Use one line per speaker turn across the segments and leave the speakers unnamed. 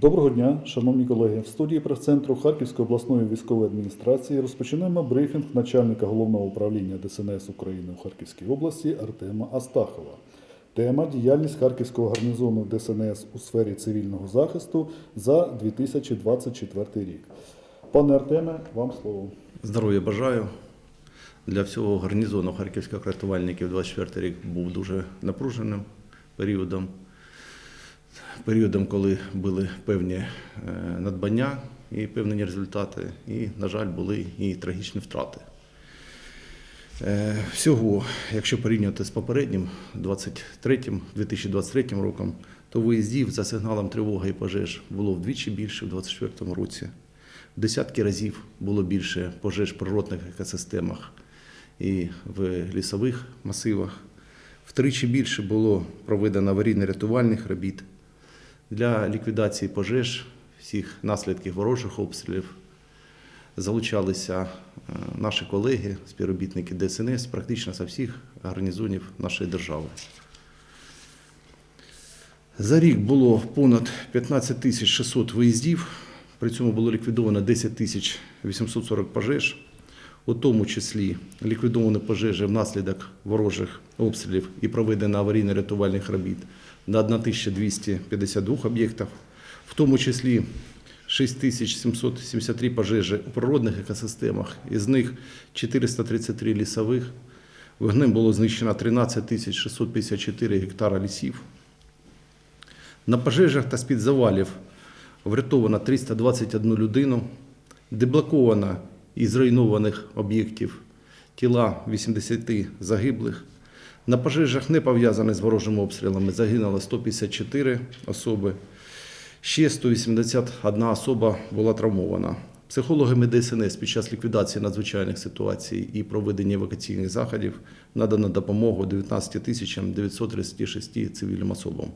Доброго дня, шановні колеги. В студії прес-центру Харківської обласної військової адміністрації розпочинаємо брифінг начальника головного управління ДСНС України у Харківській області Артема Астахова. Тема діяльність Харківського гарнізону ДСНС у сфері цивільного захисту за 2024 рік. Пане Артеме, вам слово.
Здоров'я бажаю. Для всього гарнізону харківських рятувальників 24 рік був дуже напруженим періодом. Періодом, коли були певні е, надбання і певні результати, і, на жаль, були і трагічні втрати. Е, Всього, якщо порівнювати з попереднім 23, 2023 роком, то виїздів за сигналом тривоги і пожеж було вдвічі більше в 2024 році. В десятки разів було більше пожеж в природних екосистемах і в лісових масивах. Втричі більше було проведено аварійно-рятувальних робіт для ліквідації пожеж, всіх наслідків ворожих обстрілів. Залучалися е, наші колеги, співробітники ДСНС практично з всіх гарнізонів нашої держави. За рік було понад 15 тисяч 600 виїздів, при цьому було ліквідовано 10 тисяч 840 пожеж, у тому числі ліквідовано пожежі внаслідок ворожих обстрілів і проведено аварійно-рятувальних робіт на 1252 об'єктах, в тому числі 6773 пожежі у природних екосистемах, із них 433 лісових. Вогнем було знищено 13 654 гектара лісів. На пожежах та з-під завалів врятовано 321 людину, деблоковано із зруйнованих об'єктів тіла 80 загиблих. На пожежах, не пов'язаних з ворожими обстрілами, загинуло 154 особи. Ще 181 особа була травмована. Психологами ДСНС під час ліквідації надзвичайних ситуацій і проведення евакуаційних заходів надано допомогу 19 тисячам 936 цивільним особам.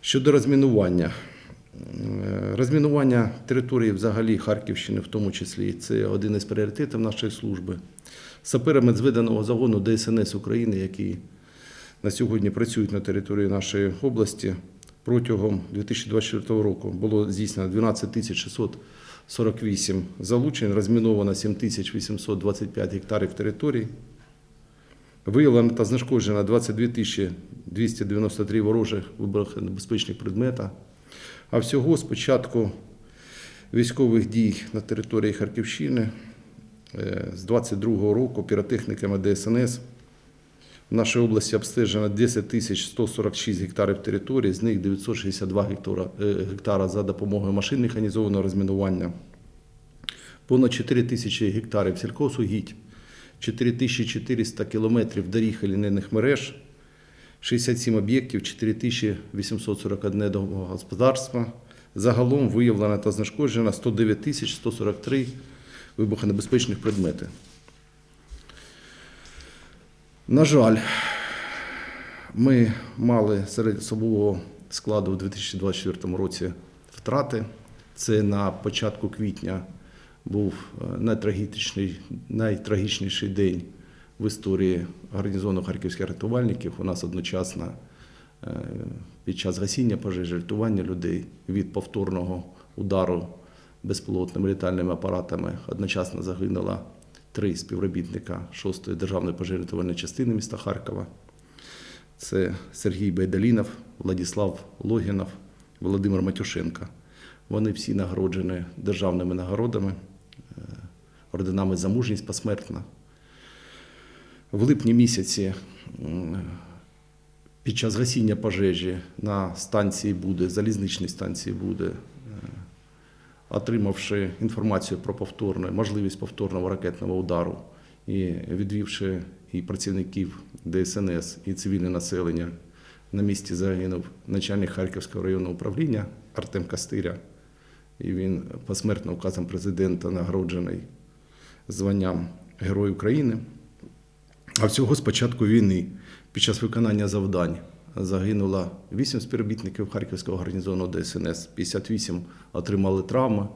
Щодо розмінування. Е, Розмінування території взагалі Харківщини, в тому числі, це один із пріоритетів нашої служби. Саперами зведеного загону ДСНС України, які на сьогодні працюють на території нашої області, протягом 2024 року було здійснено 12 648 залучень, розміновано 7 825 гектарів територій. Виявлено та знешкоджено 22 293 ворожих вибухонебезпечних предмета. А всього з початку військових дій на території Харківщини з 22-го року піротехніками ДСНС в нашій області обстежено 10 тисяч 146 гектарів території, з них 962 гектара, е, гектара за допомогою машин механізованого розмінування, понад 4 тисячі гектарів сільхозугідь, 4400 кілометрів доріг і лінейних мереж, 67 об'єктів, 4841 домогосподарства. Загалом виявлено та знешкоджено 109 тисяч 143 вибухонебезпечних предмети. На жаль, ми мали серед особового складу у 2024 році втрати. Це на початку квітня був е, найтрагічніший, найтрагічніший день в історії гарнізону харківських рятувальників. У нас одночасно е, під час гасіння пожежі, рятування людей від повторного удару безпілотними літальними апаратами одночасно загинуло три співробітника 6-ї державної пожежно-рятувальної частини міста Харкова. Це Сергій Байдалінов, Владислав Логінов, Володимир Матюшенко. Вони всі нагороджені державними нагородами, е, орденами за мужність посмертно. В липні місяці під час гасіння пожежі на станції буде, залізничній станції буде, отримавши інформацію про повторне, можливість повторного ракетного удару і відвівши і працівників ДСНС, і цивільне населення, на місці загинув начальник Харківського районного управління Артем Кастиря. І він посмертно указом президента нагороджений званням Герой України. А всього з початку війни під час виконання завдань загинуло 8 співробітників Харківського гарнізону ДСНС, 58 отримали травми.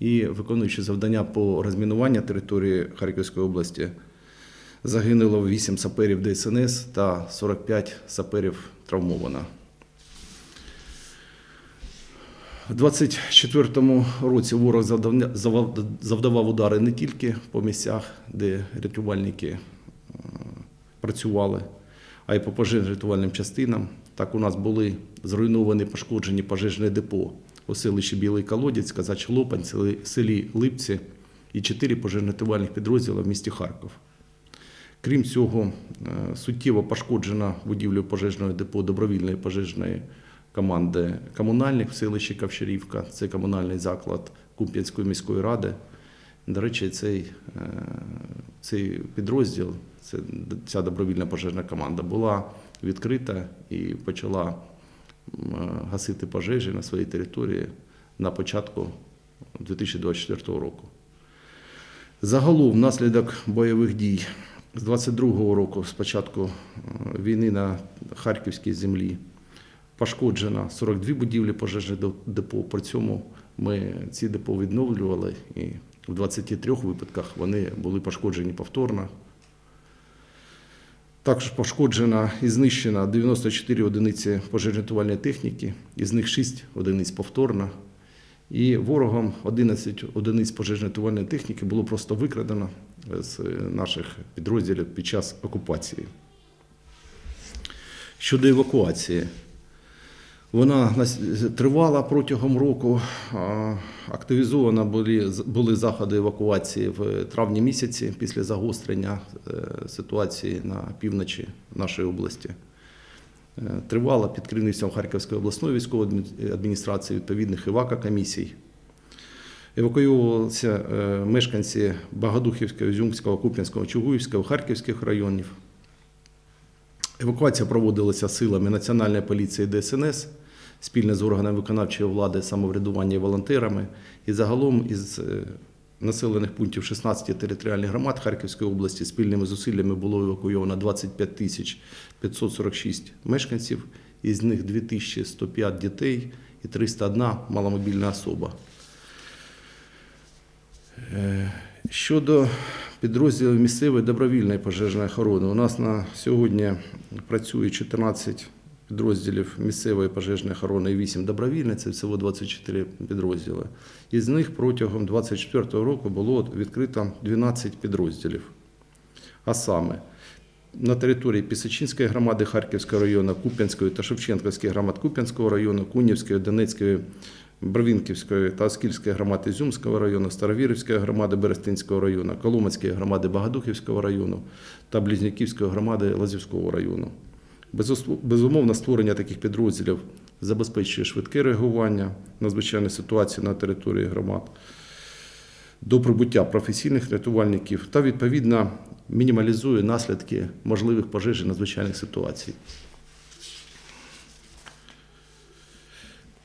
І виконуючи завдання по розмінуванню території Харківської області, загинуло 8 саперів ДСНС та 45 саперів травмовано. У 24-му році ворог завдавав удари не тільки по місцях, де рятувальники працювали, а й по пожежно-рятувальним частинам. Так у нас були зруйновані пошкоджені пожежне депо у селищі Білий Колодязь, Казач Лопань, селі- Липці і чотири пожежно-рятувальних підрозділи в місті Харків. Крім цього, е, суттєво пошкоджена будівля пожежного депо добровільної пожежної команди комунальних в селищі Ковчарівка. Це комунальний заклад Куп'янської міської ради. До речі, цей, е, цей підрозділ, це, ця добровільна пожежна команда була відкрита і почала гасити пожежі на своїй території на початку 2024 року. Загалом, внаслідок бойових дій з 22-го року, з початку е, війни на Харківській землі, пошкоджено 42 будівлі пожежних депо. При цьому ми ці депо відновлювали, і в 23 випадках вони були пошкоджені повторно. Також пошкоджено і знищено 94 одиниці пожежно-рятувальної техніки, із них 6 одиниць повторно. І ворогом 11 одиниць пожежно-рятувальної техніки було просто викрадено з наших підрозділів під час окупації. Щодо евакуації, вона тривала протягом року. а, Активізовано були, були заходи евакуації в травні місяці після загострення е, ситуації на півночі нашої області. Е, Тривала під керівництвом Харківської обласної військової адміністрації відповідних івака комісій. Евакуювалися е, мешканці Багадухівського, Ізюмського, Куп'янського, Чугуївського, Харківських районів. Евакуація проводилася силами Національної поліції ДСНС спільно з органами виконавчої влади, самоврядування і волонтерами. І загалом із е, населених пунктів 16 територіальних громад Харківської області спільними зусиллями було евакуйовано 25 тисяч 546 мешканців, із них 2105 дітей і 301 маломобільна особа. Е, Щодо підрозділів місцевої добровільної пожежної охорони, у нас на сьогодні працює 14 підрозділів місцевої пожежної охорони і 8 добровільних, це всього 24 підрозділи. Із них протягом 2024 року було відкрито 12 підрозділів. А саме на території Пісочинської громади Харківського району, Куп'янської та Шевченківської громад Куп'янського району, Кунівської, Донецької, Бровінківської та Оскільської громади Ізюмського району, Старовірівської громади Берестинського району, Коломацької громади Багадухівського району та Близнюківської громади Лазівського району. Безумовно, створення таких підрозділів забезпечує швидке реагування на звичайні ситуації на території громад, до прибуття професійних рятувальників та відповідно мінімалізує наслідки можливих пожеж і надзвичайних ситуацій.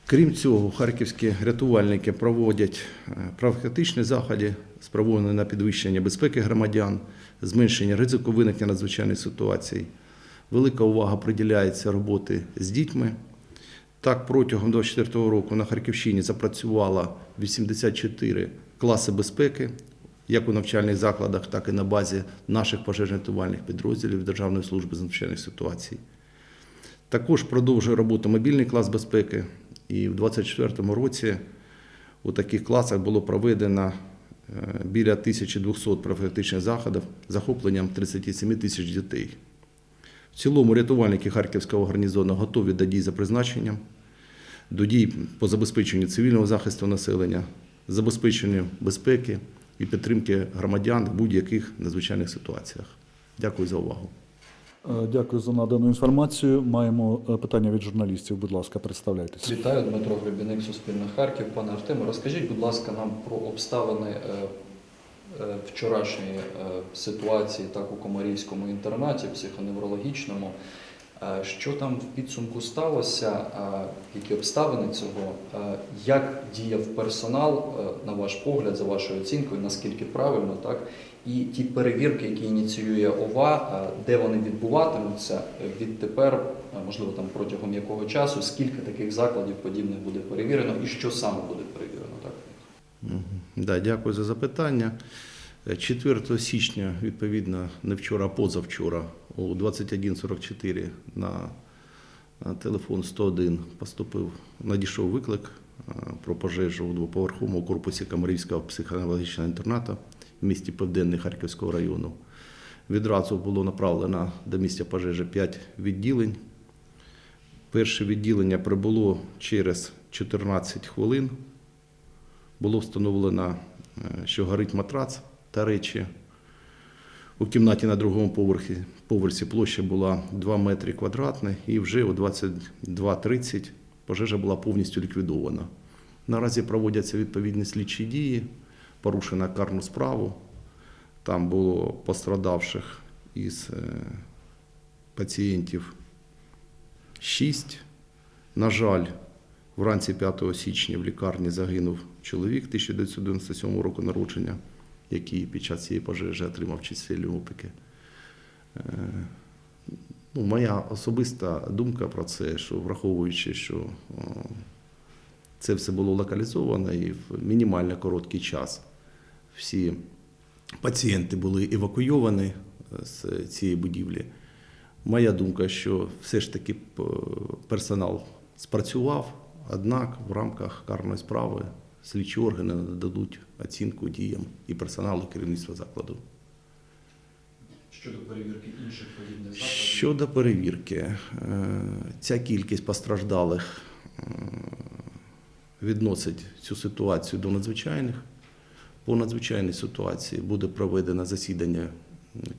Крім цього, харківські рятувальники проводять е, профілактичні заходи, спрямовані на підвищення безпеки громадян, зменшення ризику виникнення надзвичайних ситуацій. Велика увага приділяється роботи з дітьми. Так, протягом 2024 року на Харківщині запрацювало 84 класи безпеки, як у навчальних закладах, так і на базі наших пожежно-рятувальних підрозділів Державної служби з надзвичайних ситуацій. Також продовжує роботу мобільний клас безпеки, і в 2024 році у таких класах було проведено е, біля 1200 профілактичних заходів захопленням 37 тисяч дітей. В цілому рятувальники Харківського гарнізону готові до дій за призначенням, до дій по забезпеченню цивільного захисту населення, забезпеченню безпеки і підтримки громадян в будь-яких надзвичайних ситуаціях. Дякую за увагу.
Е, Дякую за надану інформацію. Маємо е, питання від журналістів. Будь ласка, представляйтесь.
Вітаю, Дмитро Гребіник, Суспільне Харків. Пане Артеме, розкажіть, будь ласка, нам про обставини е, вчорашньої е, ситуації так у Комарівському інтернаті, психоневрологічному. Е, Що там в підсумку сталося, е, які обставини цього, е, як діяв персонал, е, на ваш погляд, за вашою оцінкою, наскільки правильно, так? І ті перевірки, які ініціює ОВА, е, де вони відбуватимуться е, відтепер, е, можливо, там протягом якого часу, скільки таких закладів подібних буде перевірено і що саме буде перевірено, так?
Да, дякую за запитання. Е, 4 січня, відповідно, не вчора, а позавчора, о 21.44 на телефон 101 поступив, надійшов виклик е, про пожежу у двоповерховому корпусі Камарівського психоневрологічного інтернату в місті Південний Харківського району. Відразу було направлено до місця пожежі 5 відділень. Перше відділення прибуло через 14 хвилин. Було встановлено, е, що горить матрац та речі. У кімнаті на другому поверхі, поверсі площа була 2 метри квадратні, і вже о 22.30 пожежа була повністю ліквідована. Наразі проводяться відповідні слідчі дії, порушена карну справу. Там було пострадавших із е, пацієнтів 6. На жаль, вранці 5 січня в лікарні загинув чоловік 1997 року народження, який під час цієї пожежі отримав чисельні опіки. Е, Ну, моя особиста думка про це, що враховуючи, що це все було локалізовано і в мінімально короткий час всі пацієнти були евакуйовані е, з цієї будівлі. Моя думка, що все ж таки персонал спрацював, однак в рамках карної справи слідчі органи нададуть оцінку діям і персоналу керівництва закладу.
Щодо перевірки інших подібних закладів.
Щодо перевірки, е, ця кількість постраждалих е, відносить цю ситуацію до надзвичайних. По надзвичайній ситуації буде проведено засідання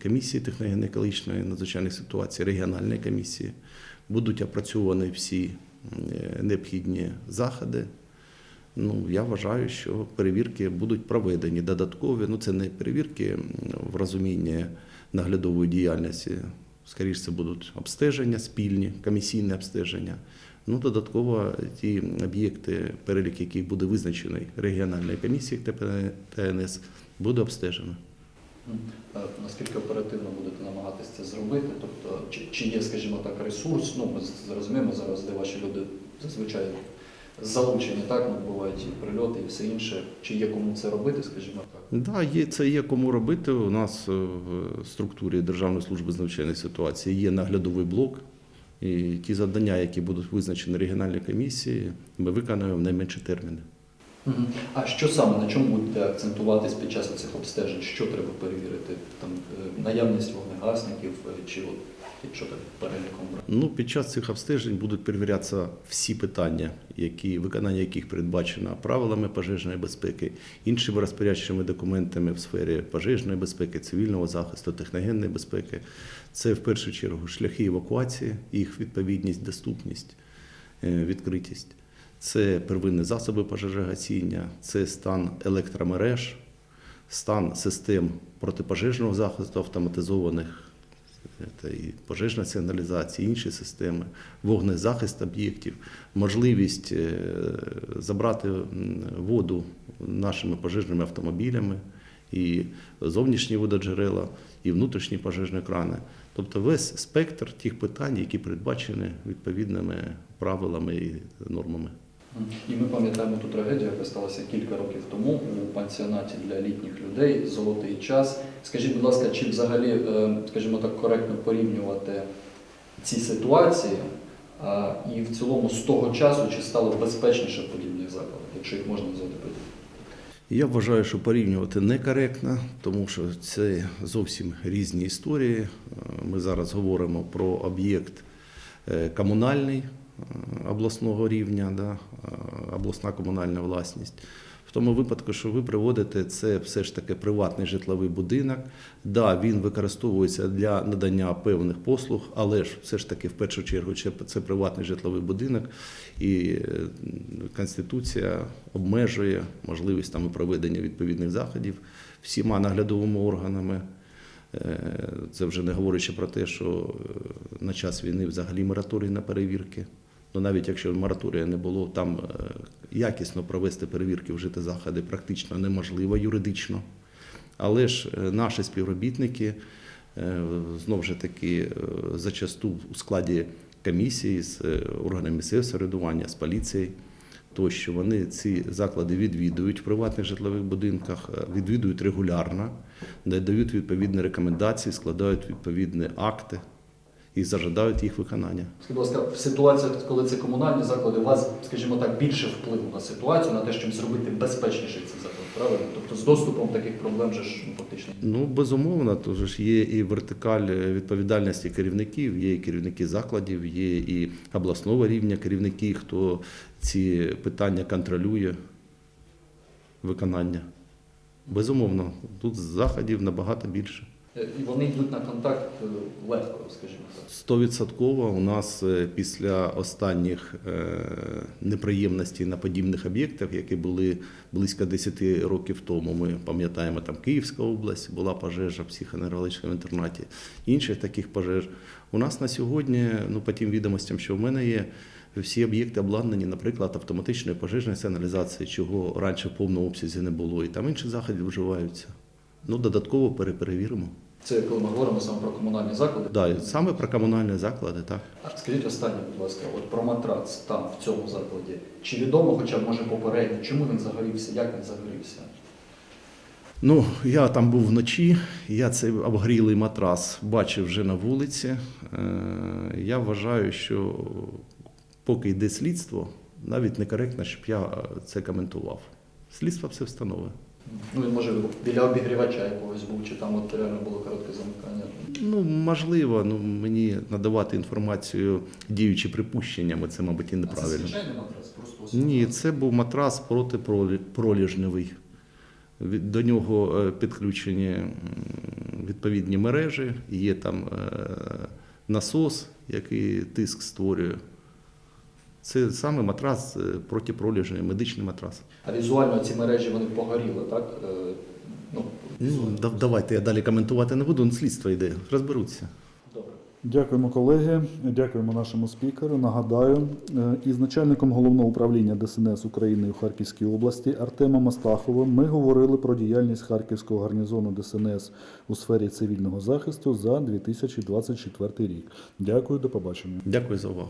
комісії техногенно-екологічної надзвичайних ситуацій, регіональної комісії. Будуть опрацьовані всі необхідні заходи. Ну, я вважаю, що перевірки будуть проведені додаткові. Ну, це не перевірки в розумінні наглядової діяльності. Скоріше, це будуть обстеження спільні, комісійне обстеження. Ну, додатково ті об'єкти, перелік яких буде визначений регіональною комісією ТНС, буде обстежено.
Е, Наскільки оперативно будете намагатися це зробити? Тобто, чи, чи є, скажімо так, ресурс? Ну, ми зрозуміємо зараз, де ваші люди зазвичай залучені, так, ну, бувають і прильоти, і все інше. Чи є кому це робити, скажімо так?
Да, є, це є кому робити. У нас е, в структурі Державної служби з надзвичайних ситуацій є наглядовий блок. І ті завдання, які будуть визначені регіональній комісії, ми виконаємо в найменші терміни.
А що саме на чому будете акцентуватись під час цих обстежень? Що треба перевірити? Там е, наявність вогнегасників, е, чи от, якщо так переліком?
Ну, під час цих обстежень будуть перевірятися всі питання, які, виконання яких передбачено правилами пожежної безпеки, іншими розпорядчими документами в сфері пожежної безпеки, цивільного захисту, техногенної безпеки. Це в першу чергу шляхи евакуації, їх відповідність, доступність, е, відкритість. Це первинні засоби пожежогасіння, це стан електромереж, стан систем протипожежного захисту автоматизованих це і пожежна сигналізація, інші системи, вогнезахист об'єктів, можливість е, забрати воду нашими пожежними автомобілями, і зовнішні вододжерела, і внутрішні пожежні крани. Тобто весь спектр тих питань, які передбачені відповідними правилами і нормами.
І ми пам'ятаємо ту трагедію, яка сталася кілька років тому у пансіонаті для літніх людей Золотий час. Скажіть, будь ласка, чи взагалі, е, скажімо так, коректно порівнювати ці ситуації? І в цілому з того часу чи стало безпечніше подібних закладах, якщо їх можна назвати подібними?
Я вважаю, що порівнювати некоректно, тому що це зовсім різні історії. Е, Ми зараз говоримо про об'єкт е, комунальний обласного рівня, да, обласна комунальна власність. В тому випадку, що ви приводите, це все ж таки приватний житловий будинок. Да, він використовується для надання певних послуг, але ж все ж таки в першу чергу це- приватний житловий будинок, і е, Конституція обмежує можливість там проведення відповідних заходів всіма наглядовими органами. Е, Це вже не говорячи про те, що е, на час війни взагалі мораторій на перевірки. Ну навіть якщо мораторія не було, там е, якісно провести перевірки, вжити заходи практично неможливо юридично. Але ж е, наші співробітники е, знову ж таки зачасту у складі комісії з органами місцевого самоврядування, з поліцією, тощо вони ці заклади відвідують в приватних житлових будинках, відвідують регулярно, надають відповідні рекомендації, складають відповідні акти і зажадають їх виконання.
Скажіть, будь ласка, в ситуаціях, коли це комунальні заклади, у вас, скажімо так, більше впливу на ситуацію, на те, щоб зробити безпечніший цей заклад, правильно? Тобто з доступом таких проблем же ж ну, фактично.
Ну, безумовно, то ж є і вертикаль відповідальності керівників, є і керівники закладів, є і обласного рівня керівники, хто ці питання контролює виконання. Безумовно, тут заходів набагато більше.
Е, І вони йдуть на контакт е, легко, скажімо так.
Стовідсотково у нас е, після останніх неприємностей на подібних об'єктах, які були близько 10 років тому. Ми пам'ятаємо, там Київська область була пожежа в психоневрологічному інтернаті, інших таких пожеж. У нас на сьогодні, ну по тим відомостям, що в мене є, всі об'єкти обладнані, наприклад, автоматичною пожежною сигналізацією, чого раніше в повному обсязі не було, і там інші заходи вживаються. Ну, додатково переперевіримо.
Це коли ми говоримо саме про комунальні заклади.
Да, саме про комунальні заклади, так.
А Скажіть останнє, будь ласка, от про матрац там, в цьому закладі. Чи відомо, хоча б може попередньо, чому він загорівся, як він загорівся?
Ну, я там був вночі, я цей обгрілий матрас бачив вже на вулиці. Е, Я вважаю, що поки йде слідство, навіть некоректно, щоб я це коментував. Слідство все встановить.
Ну, він може біля обігрівача якогось був, чи там от реально було коротке замикання.
Ну, можливо, ну, мені надавати інформацію діючи припущеннями, це, мабуть, і неправильно.
звичайний матрац, просто
Ні, це був матрас протипроліжневий. Від- До нього е, підключені м, відповідні мережі, є там е, насос, який тиск створює. Це саме матрас е, протипроліжний, медичний матрас.
А візуально ці мережі вони погоріли, так? Е, Ну,
Ну, давайте я далі коментувати не буду, слідство йде, розберуться.
добре.
Дякуємо, колеги. Дякуємо нашому спікеру. Нагадаю, е, із начальником головного управління ДСНС України у Харківській області Артемом Астаховим ми говорили про діяльність Харківського гарнізону ДСНС у сфері цивільного захисту за 2024 рік. Дякую, до побачення.
Дякую за увагу.